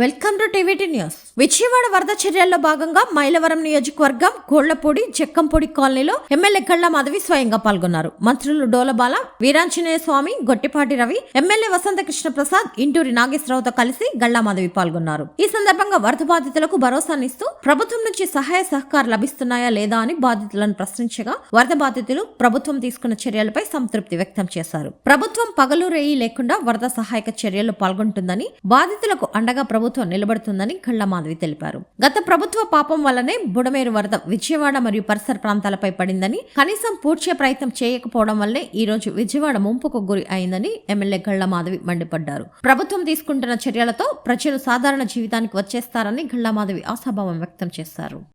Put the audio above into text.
Welcome to TVT news. Vijayawada వరద చర్యల్లో భాగంగా మైలవరం నియోజకవర్గం గోళ్ళపూడి జక్కంపూడి కాలనీలో ఎమ్మెల్యే కళ్ళ మాధవి స్వయంగా పాల్గొన్నారు. మంత్రులు డోలబాల వీరాంజనేయ స్వామి గొట్టిపాటి రవి ఎమ్మెల్యే వసంత కృష్ణ ప్రసాద్ ఇంటూరి నాగేశ్వరరావుతో కలిసి గళ్ళా మాధవి పాల్గొన్నారు. ఈ సందర్భంగా వరద బాధితులకు భరోసానిస్తూ ప్రభుత్వం నుంచి సహాయ సహకారం లభిస్తున్నాయా లేదా అని బాధితులను ప్రశ్నించగా వరద బాధితులు ప్రభుత్వం తీసుకున్న చర్యలపై సంతృప్తి వ్యక్తం చేశారు. ప్రభుత్వం పగలు రేయి లేకుండా వరద సహాయక చర్యల్లో పాల్గొంటుందని బాధితులకు అండగా ప్రభుత్వం ప్రభుత్వం నిలబడుతుందని కళ్ళమాధవి తెలిపారు. గత ప్రభుత్వ పాపం వల్లనే బుడమేరు వరద విజయవాడ మరియు పరిసర ప్రాంతాలపై పడిందని కనీసం పూడ్చే ప్రయత్నం చేయకపోవడం వల్లే ఈ రోజు విజయవాడ ముంపుకు గురి అయిందని ఎమ్మెల్యే గళ్ళమాధవి మండిపడ్డారు. ప్రభుత్వం తీసుకుంటున్న చర్యలతో ప్రజలు సాధారణ జీవితానికి వచ్చేస్తారని గళ్ళమాధవి ఆశాభావం వ్యక్తం చేశారు.